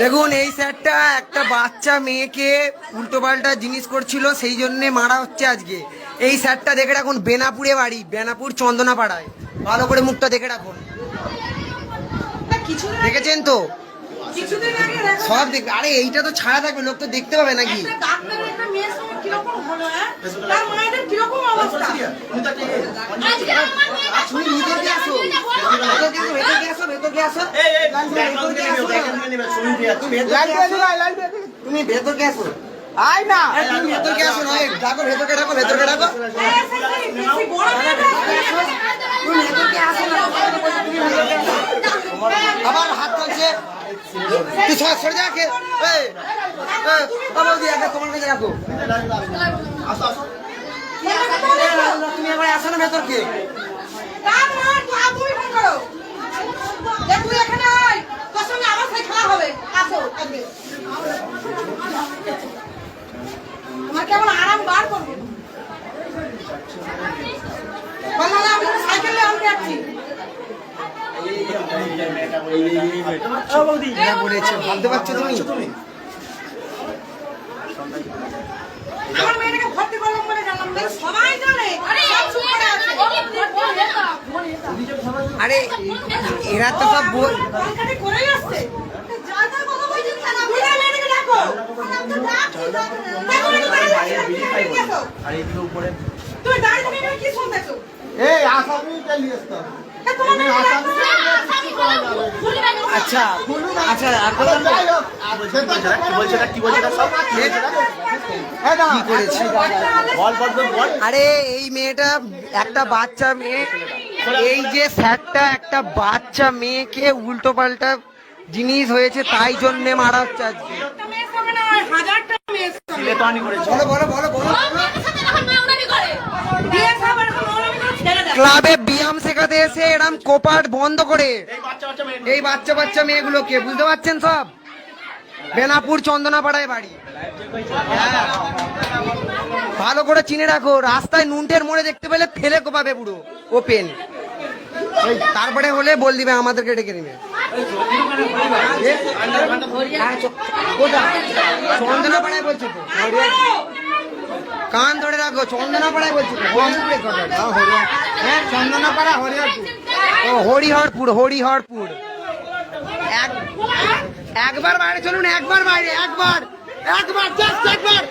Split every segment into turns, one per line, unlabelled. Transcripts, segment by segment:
দেখুন এই স্যারটা একটা বাচ্চা মেয়েকে উল্টো পাল্টা জিনিস করছিল সেই জন্যে মারা হচ্ছে আজকে। এই স্যারটা দেখে রাখুন বেনাপুরে বাড়ি বেনাপুর চন্দনাপাড়ায়। ভালো করে মুখটা দেখে রাখুন। দেখেছেন তো? সব দেখবে আরে এইটা তো ছাড়া থাকবে লোক তো দেখতে পাবে নাকি?
হ্যাঁ?
ভিতরে আসো। ভেতরে আসো তুমি ভেতরে আসো
আয় না
তুমি ভেতরে আসো নয় ডাকো ভেতরে ডাকো ভেতরে ডাকো
হ্যাঁ,
তুমি ভেতরে আসো না তুমি। আবার হাত চলছে তুই সর সরে যা কে এই, বাবা তোমার কাছে রাখো তুমি আসো না ভেতরকে
তার মা তো তুমি ফোন করো যে তুই এখানে আয় তোর সঙ্গে আমার সাথে খেলা হবে আসো আজকে তোমার কেমন আরাম বার করব বলো না আমি সাইকেলে আমি যাচ্ছি
যা বলেছে ভাবতে পারছ তুমি
আমার মেয়েটাকে ভর্তি করলাম বলে জানলাম সবাই জানে সব চুপ করে আছে
আরে এরা তো সব
করেই আসছে। তুমি দাঁড়িয়ে কি শুনতেছো
এই আসামি চালিয়ে আসতে
আচ্ছা আচ্ছা আর কথা
এই দাঁড়া,
কি করেছে?
বল
আরে এই মেয়েটা একটা বাচ্চা মেয়ে এই যে স্যারটা একটা বাচ্চা মেয়েকে উল্টো পাল্টা জিনিস হয়েছে তাই জন্যে মারা হচ্ছে আজকে। ক্লাবে এসে এরম কোপাট বন্ধ করে এই বাচ্চা বাচ্চা মেয়েগুলোকে বুঝতে পারছেন সব? বেনাপুর চন্দনাপাড়ায় বাড়ি। ভালো করে চিনে রাখো রাস্তায় নুনটের মোড়ে দেখতে পেলে ফেলে কোপাবে পুরো ওপেন। তারপরে হলে বল দিবে আমাদেরকে ডেকে নিবে। চন্দনাপাড়ায় বলছো তো কান ধরে রাখো চন্দনাপাড়ায় বলছো তো
চন্দনাপাড়া হরিহরপুর
ও হরিহরপুর হরিহরপুর একবার বাইরে চলুন একবার বাইরে একবার একবার জাস্ট একবার।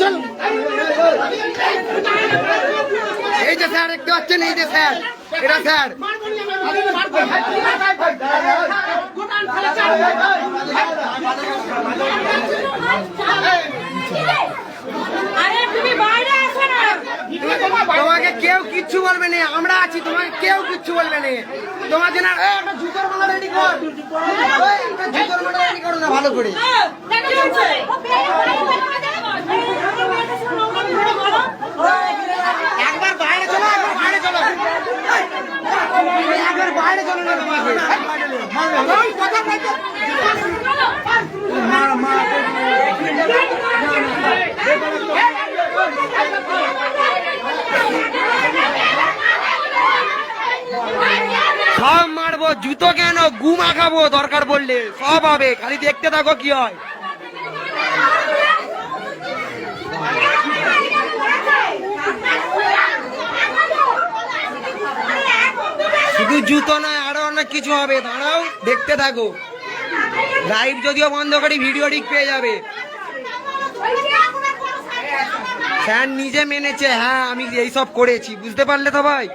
চল। যে স্যার দেখতে পাচ্ছেন এই যে স্যার। এটা স্যার।
আরে তুমি বাইরে আসো না।
তোমাকে কেউ কিচ্ছু বলবে না আমরা আছি তোমাকে কেউ কিচ্ছু বলবে না। তোমার জন্য একটা জুতোর মালা রেডি কর। জুতোর মালা রেডি করো না ভালো করে
কি হচ্ছে?
একবার বাইরে চলো একবার বাইরে চলো একবার বাইরে চলো না তোমাকে ওই কথা বলছো। সব মারবো, জুতো কেন? গু মাখাবো দরকার পড়লে। সব হবে, খালি দেখতে থাকো কি হয়। শুধু জুতো নয় অনেক কিছু হবে, দাঁড়াও, দেখতে থাকো। লাইভ যদিও বন্ধ করি ভিডিও ঠিক পেয়ে যাবে। স্যার নিজে মেনেছে হ্যাঁ আমি এইসব করেছি, বুঝতে পারলে তো ভাই।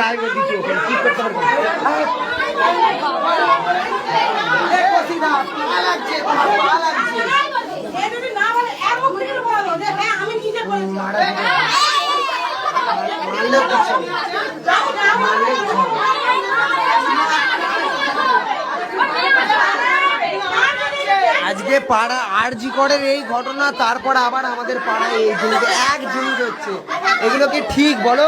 লাইভ কি করতে পারব পাড়া আর জি করের এই ঘটনা, তারপর আবার আমাদের পাড়ায় এই জিনিস এক জিনিস হচ্ছে, এগুলো কি ঠিক বলো?